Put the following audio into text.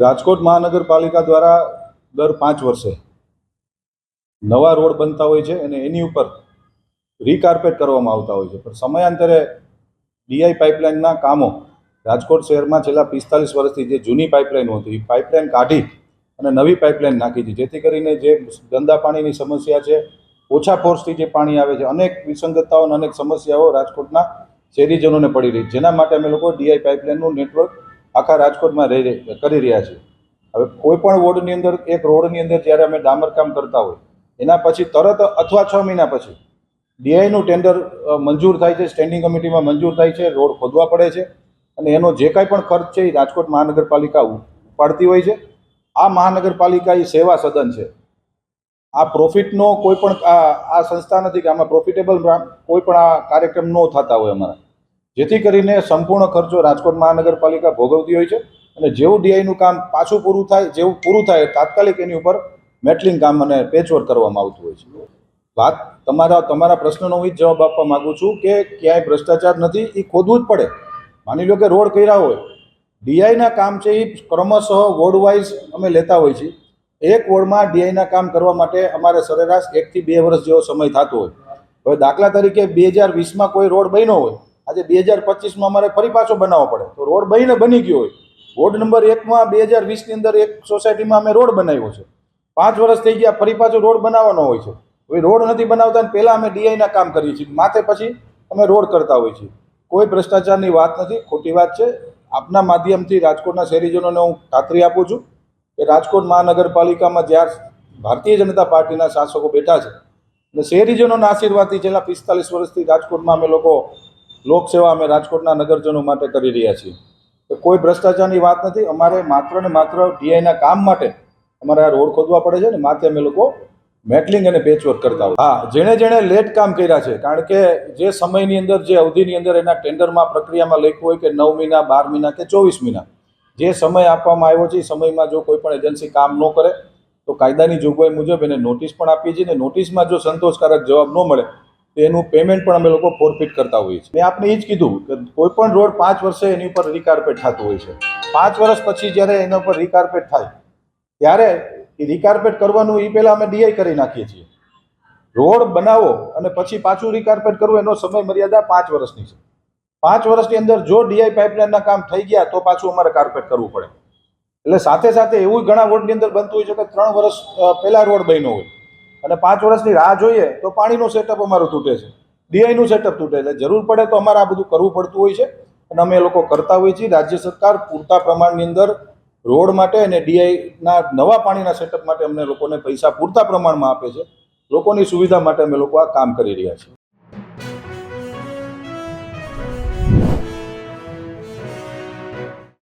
રાજકોટ મહાનગરપાલિકા દ્વારા દર પાંચ વર્ષે નવા રોડ બનતા હોય છે અને એની ઉપર રીકાર્પેટ કરવામાં આવતા હોય છે. પણ સમયાંતરે ડીઆઈ પાઇપલાઇનના કામો રાજકોટ શહેરમાં છેલ્લા પિસ્તાલીસ વર્ષથી જે જૂની પાઇપલાઇન હતી, એ પાઇપલાઇન કાઢી અને નવી પાઇપલાઇન નાખી છે. જેથી કરીને જે ગંદા પાણીની સમસ્યા છે, ઓછા ફોર્સથી જે પાણી આવે છે, અનેક વિસંગતતાઓ અને અનેક સમસ્યાઓ રાજકોટના શહેરીજનોને પડી રહી છે. જેના માટે અમે લોકો ડીઆઈ પાઇપલાઇનનું નેટવર્ક આખા રાજકોટમાં રહી કરી રહ્યા છીએ હવે કોઈ પણ વોર્ડની અંદર, એક રોડની અંદર જ્યારે અમે ડામરકામ કરતા હોય, એના પછી તરત અથવા છ મહિના પછી ડીઆઈનું ટેન્ડર મંજૂર થાય છે, સ્ટેન્ડિંગ કમિટીમાં મંજૂર થાય છે, રોડ ખોદવા પડે છે અને એનો જે કાંઈ પણ ખર્ચ છે એ રાજકોટ મહાનગરપાલિકા ઉપાડતી હોય છે. આ મહાનગરપાલિકા એ સેવા સદન છે. આ પ્રોફિટનો કોઈ પણ, આ સંસ્થા નથી કે આમાં પ્રોફિટેબલ કોઈ પણ આ કાર્યક્રમ ન થતા હોય અમારા. જેથી કરીને સંપૂર્ણ ખર્ચો રાજકોટ મહાનગરપાલિકા ભોગવતી હોય છે અને જેવું ડીઆઈનું કામ પાછું પૂરું થાય, જેવું પૂરું થાય તાત્કાલિક એની ઉપર મેટલિંગ કામ અને પેચવર્ક કરવામાં આવતું હોય છે. વાત તમારા તમારા પ્રશ્નનો હું જ જવાબ આપવા માગું છું કે ક્યાંય ભ્રષ્ટાચાર નથી એ ખોદવું જ પડે. માની લો કે રોડ કર્યા હોય. ડીઆઈના કામ છે એ ક્રમશઃ વોર્ડ વાઇઝ અમે લેતા હોઈએ છીએ. એક વોર્ડમાં ડીઆઈના કામ કરવા માટે અમારે સરેરાશ એકથી બે વર્ષ જેવો સમય થતો હોય. હવે દાખલા તરીકે બે હજાર વીસમાં કોઈ રોડ બન્યો હોય આજે બે હજાર પચીસમાં અમારે ફરી પાછો બનાવવો પડે. તો રોડ બનીને બની ગયો હોય. વોર્ડ નંબર એકમાં બે હજાર વીસની અંદર એક સોસાયટીમાં અમે રોડ બનાવ્યો છે. પાંચ વર્ષ થઈ ગયા ફરી પાછો રોડ બનાવવાનો હોય છે. હવે રોડ નથી બનાવતા ને પહેલાં અમે ડીઆઈના કામ કરીએ છીએ. માથે પછી અમે રોડ કરતા હોઈએ છીએ. કોઈ ભ્રષ્ટાચારની વાત નથી. ખોટી વાત છે. આપના માધ્યમથી રાજકોટના શહેરીજનોને હું ખાતરી આપું છું કે રાજકોટ મહાનગરપાલિકામાં જ્યાં ભારતીય જનતા પાર્ટીના શાસકો બેઠા છે અને શહેરીજનોના આશીર્વાદથી છેલ્લા પિસ્તાલીસ વર્ષથી રાજકોટમાં અમે લોકો લોકસેવા અમે રાજકોટના નગરજનો માટે કરી રહ્યા છીએ. તો કોઈ ભ્રષ્ટાચારની વાત નથી. અમારે માત્ર ને માત્ર ડીઆઈના કામ માટે અમારે આ રોડ ખોદવા પડે છે ને માથે અમે લોકો મેટલિંગ અને પેચવર્ક કરતા હોય. હા, જેણે જેણે લેટ કામ કર્યા છે, કારણ કે જે સમયની અંદર, જે અવધિની અંદર એના ટેન્ડરમાં પ્રક્રિયામાં લખ્યું હોય કે નવ મહિના, બાર મહિના કે ચોવીસ મહિના, જે સમય આપવામાં આવ્યો છે, એ સમયમાં જો કોઈ પણ એજન્સી કામ ન કરે, તો કાયદાની જોગવાઈ મુજબ એને નોટિસ પણ આપીએ છીએ ને નોટિસમાં જો સંતોષકારક જવાબ ન મળે તો એનું પેમેન્ટ પણ અમે લોકો ફોરફીટ કરતા હોઈએ છીએ. મેં આપને એ જ કીધું કે કોઈ પણ રોડ પાંચ વર્ષે એની ઉપર રીકાર્પેટ થતું હોય છે. પાંચ વર્ષ પછી જ્યારે એના ઉપર રીકાર્પેટ થાય, ત્યારે એ રીકાર્પેટ કરવાનું એ પહેલાં અમે ડીઆઈ કરી નાખીએ છીએ. રોડ બનાવો અને પછી પાછું રીકાર્પેટ કરવું એનો સમય મર્યાદા પાંચ વર્ષની છે. પાંચ વર્ષની અંદર જો ડીઆઈ પાઇપલાઇનના કામ થઈ ગયા તો પાછું અમારે કાર્પેટ કરવું પડે. એટલે સાથે સાથે એવું ઘણા રોડની અંદર બનતું હોય છે કે ત્રણ વર્ષ પહેલાં રોડ બન્યો હોય. અને પાંચ વર્ષની રાહ જોઈએ તો પાણીનું સેટઅપ અમારું તૂટે છે. ડીઆઈનું સેટઅપ તૂટે એટલે જરૂર પડે તો અમારે આ બધું કરવું પડતું હોય છે અને અમે લોકો કરતા હોઈએ છીએ. રાજ્ય સરકાર પૂરતા પ્રમાણની અંદર રોડ માટે અને ડીઆઈના નવા પાણીના સેટઅપ માટે અમને લોકોને પૈસા પૂરતા પ્રમાણમાં આપે છે. લોકોની સુવિધા માટે અમે લોકો આ કામ કરી રહ્યા છીએ.